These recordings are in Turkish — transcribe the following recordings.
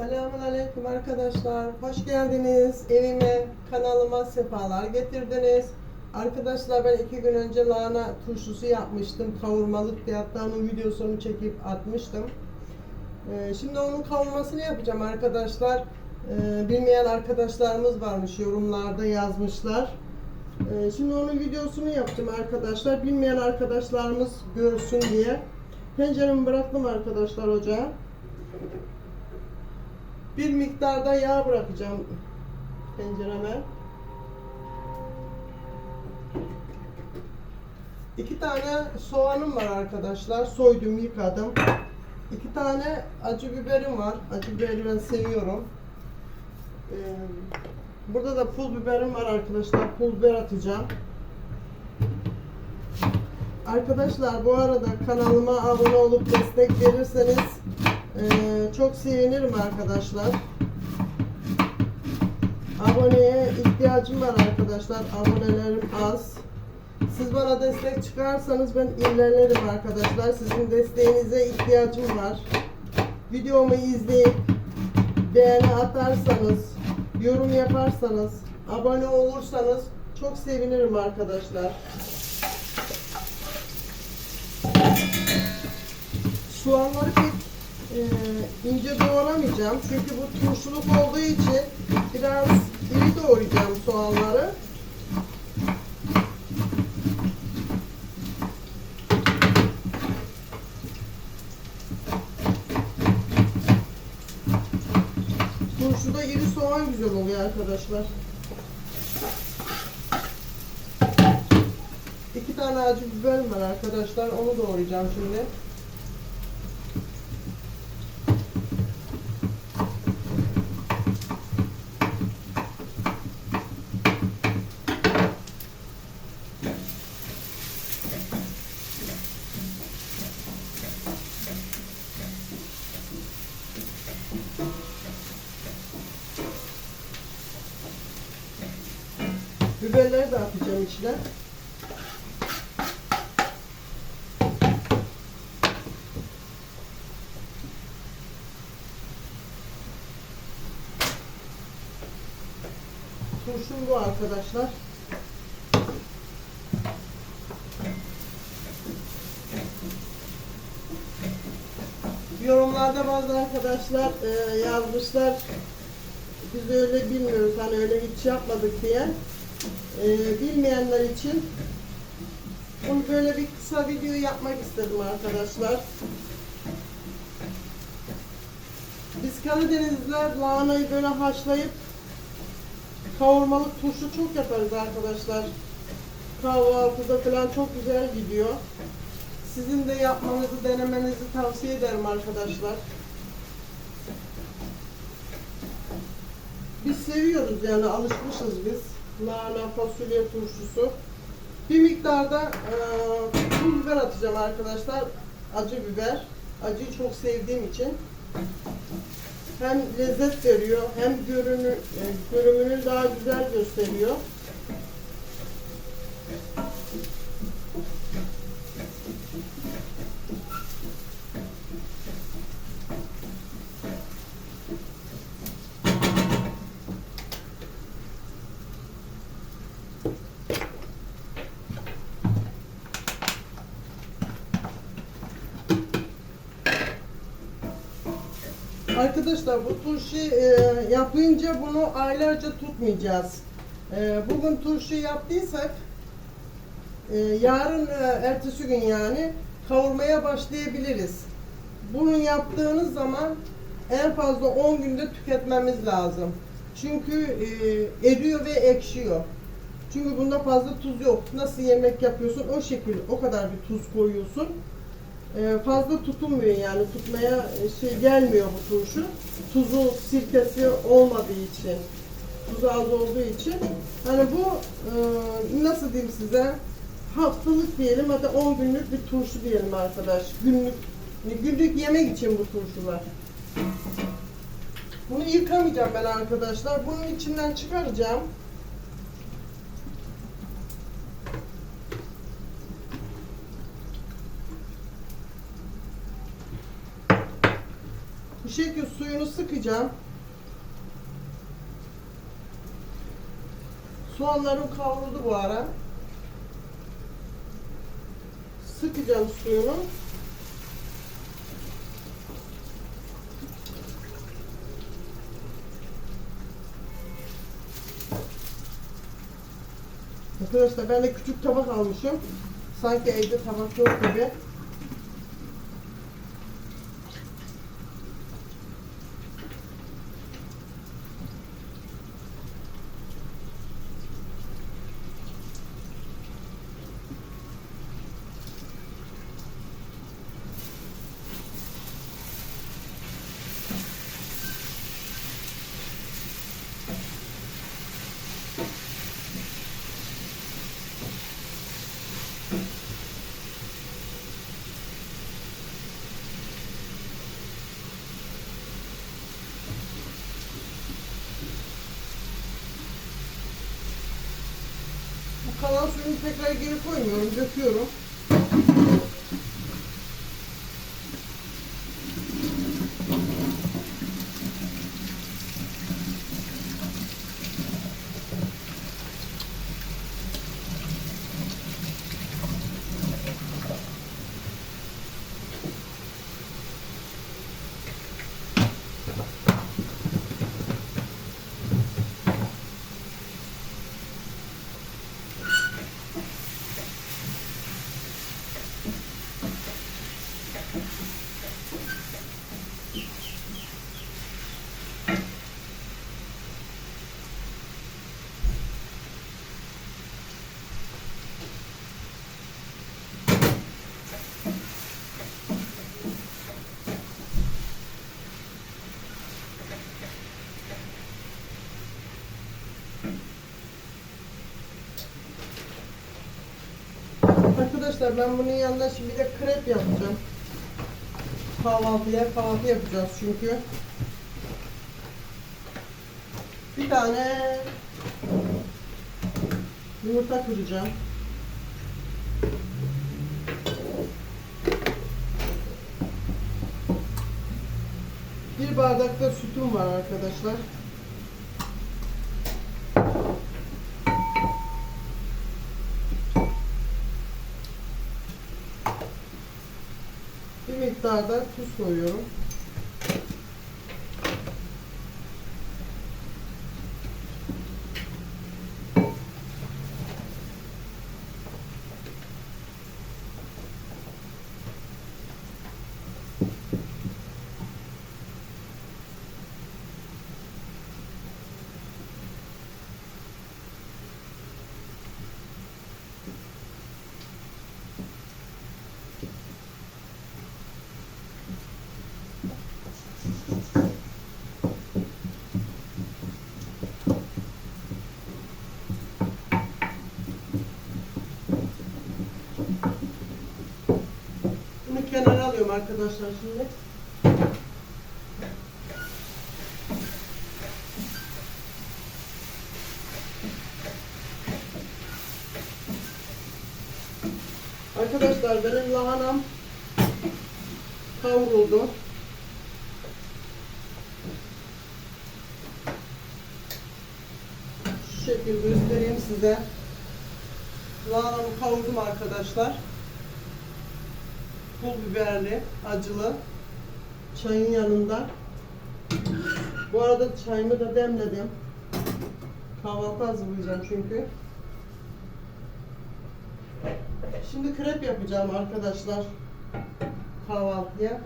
Selamun Aleyküm arkadaşlar. Hoş geldiniz. Evime, kanalıma sefalar getirdiniz. Arkadaşlar ben iki gün önce lahana turşusu yapmıştım. Kavurmalık diye hatta onun videosunu çekip atmıştım. Ee, şimdi onun kavurmasını yapacağım arkadaşlar. Ee, bilmeyen arkadaşlarımız varmış yorumlarda yazmışlar. Ee, şimdi onun videosunu yaptım arkadaşlar. Bilmeyen arkadaşlarımız görsün diye. Tenceremi bıraktım arkadaşlar ocağa. Bir miktarda yağ bırakacağım tencereme. İki tane soğanım var arkadaşlar. Soydum, yıkadım. İki tane acı biberim var. Acı biberi ben seviyorum. Ee, burada da pul biberim var arkadaşlar. Pul biber atacağım. Arkadaşlar bu arada kanalıma abone olup destek verirseniz ee, çok sevinirim arkadaşlar. Aboneye ihtiyacım var arkadaşlar. Abonelerim az. Siz bana destek çıkarsanız ben ilerlerim arkadaşlar. Sizin desteğinize ihtiyacım var. Videomu izleyip beğeni atarsanız, yorum yaparsanız, abone olursanız çok sevinirim arkadaşlar. Soğanları pek e, ince doğramayacağım. Çünkü bu turşuluk olduğu için biraz iri doğrayacağım soğanları. Turşuda iri soğan güzel oluyor arkadaşlar. İki tane acı biber var arkadaşlar. Onu doğrayacağım şimdi. Biberleri de atacağım içine. Turşum bu arkadaşlar. Yorumlarda bazı arkadaşlar e, yazmışlar biz öyle bilmiyoruz hani öyle hiç yapmadık diye. Ee, bilmeyenler için onu böyle bir kısa video yapmak istedim arkadaşlar. Biz Karadenizliler lahanayı böyle haşlayıp kavurmalık turşu çok yaparız arkadaşlar. Kahvaltıda falan çok güzel gidiyor. Sizin de yapmanızı, denemenizi tavsiye ederim arkadaşlar. Biz seviyoruz yani alışmışız biz. Lahana, fasulye turşusu. Bir miktarda e, pul biber atacağım arkadaşlar. Acı biber. Acıyı çok sevdiğim için. Hem lezzet veriyor hem görünü, e, görünümünü daha güzel gösteriyor. Arkadaşlar bu turşu e, yapınca bunu aylarca tutmayacağız. E, bugün turşu yaptıysak e, yarın e, ertesi gün yani kavurmaya başlayabiliriz. Bunu yaptığınız zaman en fazla 10 günde tüketmemiz lazım. Çünkü e, eriyor ve ekşiyor. Çünkü bunda fazla tuz yok. Nasıl yemek yapıyorsun o şekilde o kadar bir tuz koyuyorsun. Ee, fazla tutunmuyor yani tutmaya e, şey gelmiyor bu turşu. Tuzu, sirkesi olmadığı için, tuzu az olduğu için. Hani bu e, nasıl diyeyim size haftalık diyelim hatta 10 günlük bir turşu diyelim arkadaş. Günlük günlük yemek için bu turşular. Bunu yıkamayacağım ben arkadaşlar. Bunun içinden çıkaracağım. Bu şekilde suyunu sıkacağım. Soğanlarım kavruldu bu ara. Sıkacağım suyunu. Arkadaşlar ben de küçük tabak almışım. Sanki evde tabak yok gibi. Bu kalan suyunu tekrar geri koymuyorum, döküyorum. Arkadaşlar ben bunun yanına şimdi de krep yapacağım. Kahvaltıya kahvaltı yapacağız çünkü. Bir tane yumurta kıracağım. Bir bardak da sütüm var arkadaşlar. Bir miktar da tuz koyuyorum. Bunu kenara alıyorum arkadaşlar şimdi. Arkadaşlar benim lahanam kavruldu. Şu şekilde göstereyim size. Lahanamı kavurdum arkadaşlar. Pul biberli, acılı. Çayın yanında. Bu arada çayımı da demledim. Kahvaltı hazırlayacağım çünkü. Şimdi krep yapacağım arkadaşlar. Kahvaltıya.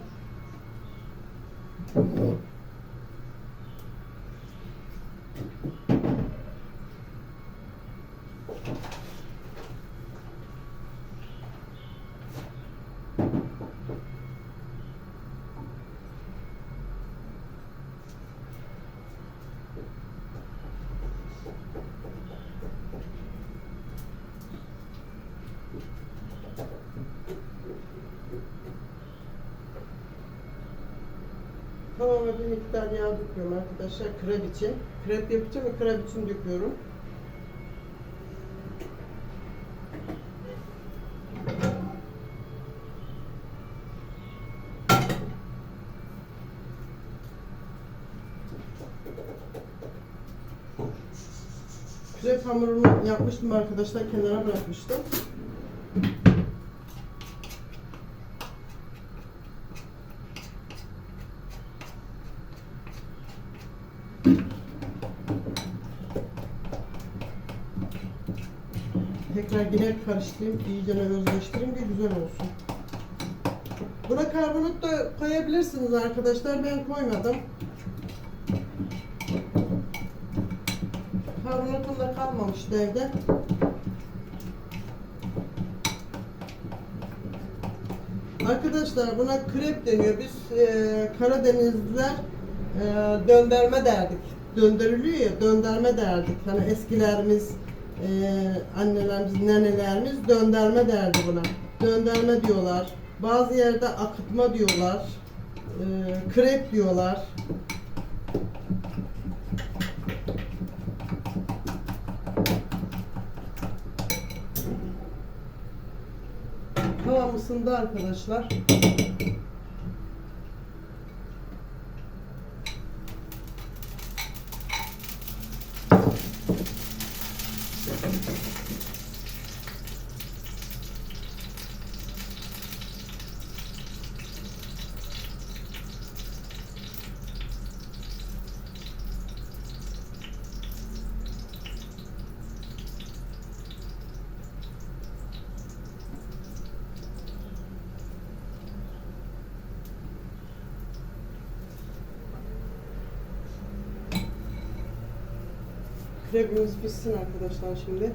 miktar yağ döküyorum arkadaşlar krep için. Krep yapacağım ve krep için döküyorum. Krep hamurumu yapmıştım arkadaşlar kenara bırakmıştım. Yine karıştırayım, iyice özleştireyim ki güzel olsun. Buna karbonat da koyabilirsiniz arkadaşlar. Ben koymadım. Karbonatım da kalmamıştı evde. Arkadaşlar buna krep deniyor. Biz e, Karadenizliler e, dönderme derdik. Döndürülüyor ya dönderme derdik. Hani eskilerimiz, e, annelerimiz, nenelerimiz dönderme derdi buna. Dönderme diyorlar. Bazı yerde akıtma diyorlar. E, krep diyorlar. Tavam ısındı arkadaşlar. Krebimiz pişsin arkadaşlar şimdi.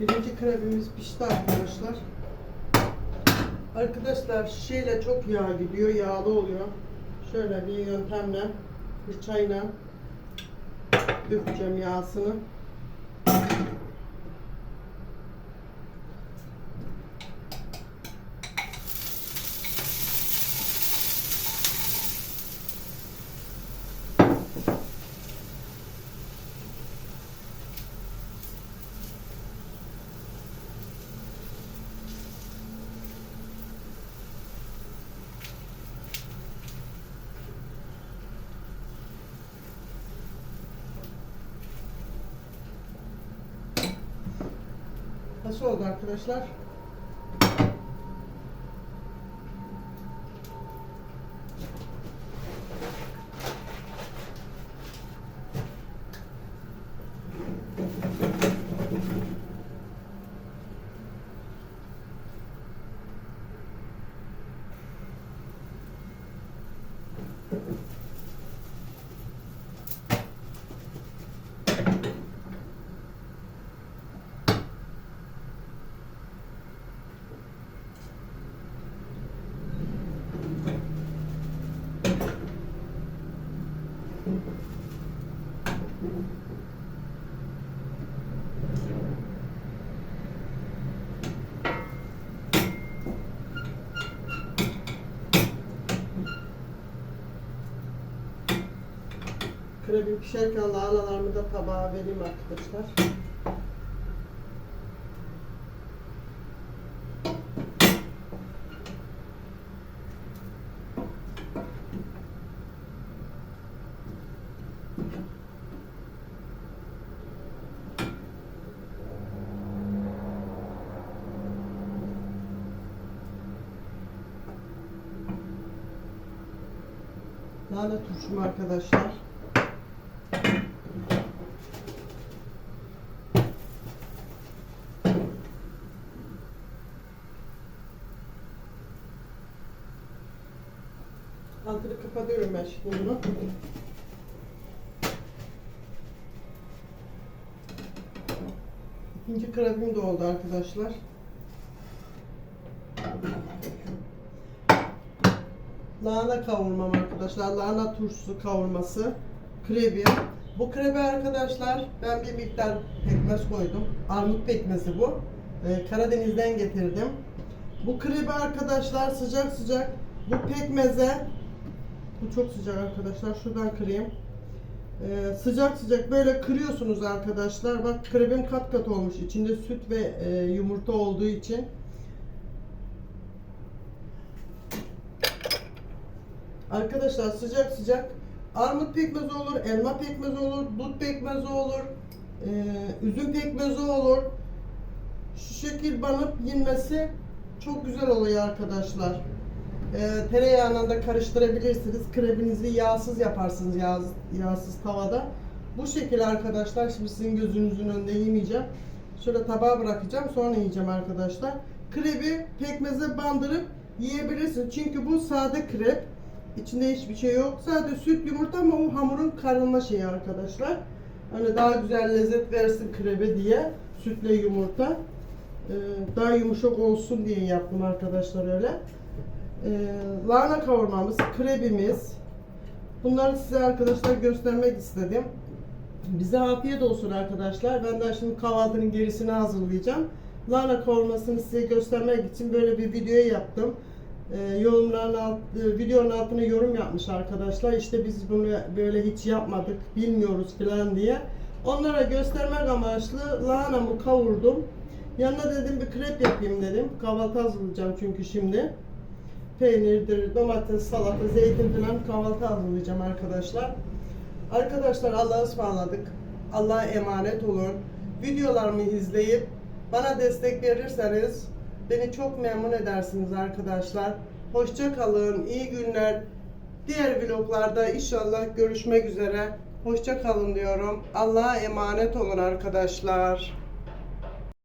Birinci krebimiz pişti arkadaşlar. Arkadaşlar şişeyle çok yağ gidiyor, yağlı oluyor. Şöyle bir yöntemle fırçayla dökeceğim yağsını. Nasıl oldu arkadaşlar? Krebim pişerken lahanalarımı da tabağa vereyim arkadaşlar. Lahana turşum arkadaşlar. Kapatıyorum ben şimdi bunu. İkinci krabim de oldu arkadaşlar. Lahana kavurmam arkadaşlar. Lahana turşusu kavurması. Krebi. Bu krebi arkadaşlar ben bir miktar pekmez koydum. Armut pekmezi bu. Ee, Karadeniz'den getirdim. Bu krebi arkadaşlar sıcak sıcak bu pekmeze bu çok sıcak arkadaşlar. Şuradan kırayım. Ee, sıcak sıcak böyle kırıyorsunuz arkadaşlar. Bak krebim kat kat olmuş. İçinde süt ve e, yumurta olduğu için. Arkadaşlar sıcak sıcak armut pekmezi olur, elma pekmezi olur, dut pekmezi olur, e, üzüm pekmezi olur. Şu şekil banıp yenmesi çok güzel oluyor arkadaşlar. E, tereyağına da karıştırabilirsiniz. Krebinizi yağsız yaparsınız yağ, yağsız tavada. Bu şekil arkadaşlar. Şimdi sizin gözünüzün önünde yemeyeceğim. Şöyle tabağa bırakacağım. Sonra yiyeceğim arkadaşlar. Krebi pekmeze bandırıp yiyebilirsiniz. Çünkü bu sade krep. İçinde hiçbir şey yok. Sadece süt, yumurta ama o hamurun karılma şeyi arkadaşlar. Hani daha güzel lezzet versin krebe diye sütle yumurta. Ee, daha yumuşak olsun diye yaptım arkadaşlar öyle. Ee, lahana kavurmamız, krebimiz. Bunları size arkadaşlar göstermek istedim. Bize afiyet olsun arkadaşlar. Ben de şimdi kahvaltının gerisini hazırlayacağım. Lahana kavurmasını size göstermek için böyle bir video yaptım. Ee, yorumların alt, e, videonun altına yorum yapmış arkadaşlar. İşte biz bunu böyle hiç yapmadık, bilmiyoruz falan diye. Onlara göstermek amaçlı lahanamı kavurdum. Yanına dedim bir krep yapayım dedim. Kahvaltı hazırlayacağım çünkü şimdi. Peynirdir, domates, salata, zeytin falan kahvaltı hazırlayacağım arkadaşlar. Arkadaşlar Allah'a ısmarladık. Allah'a emanet olun. Videolarımı izleyip bana destek verirseniz beni çok memnun edersiniz arkadaşlar. Hoşça kalın, iyi günler. Diğer vloglarda inşallah görüşmek üzere. Hoşça kalın diyorum. Allah'a emanet olun arkadaşlar.